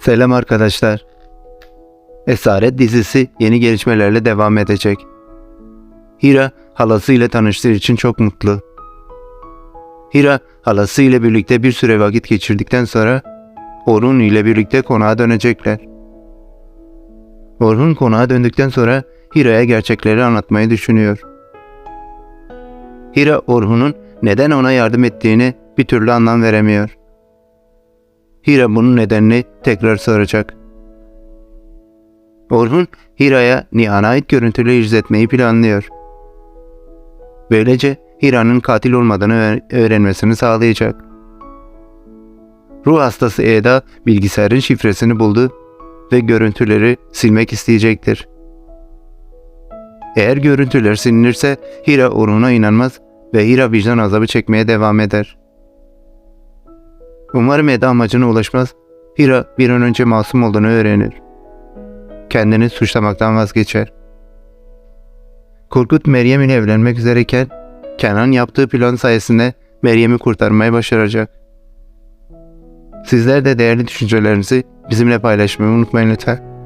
Selam arkadaşlar. Esaret dizisi yeni gelişmelerle devam edecek. Hira halasıyla tanıştığı için çok mutlu. Hira halası ile birlikte bir süre vakit geçirdikten sonra Orhun ile birlikte konağa dönecekler. Orhun konağa döndükten sonra Hira'ya gerçekleri anlatmayı düşünüyor. Hira Orhun'un neden ona yardım ettiğini bir türlü anlam veremiyor. Hira bunun nedenini tekrar soracak. Orhun Hira'ya Nihan'a ait görüntüleri izletmeyi planlıyor. Böylece Hira'nın katil olmadığını öğ- öğrenmesini sağlayacak. Ruh hastası Eda bilgisayarın şifresini buldu ve görüntüleri silmek isteyecektir. Eğer görüntüler silinirse Hira Orhun'a inanmaz ve Hira vicdan azabı çekmeye devam eder. Umarım Eda amacına ulaşmaz. Hira bir an önce masum olduğunu öğrenir. Kendini suçlamaktan vazgeçer. Korkut Meryem ile evlenmek üzereyken Kenan yaptığı plan sayesinde Meryem'i kurtarmayı başaracak. Sizler de değerli düşüncelerinizi bizimle paylaşmayı unutmayın lütfen.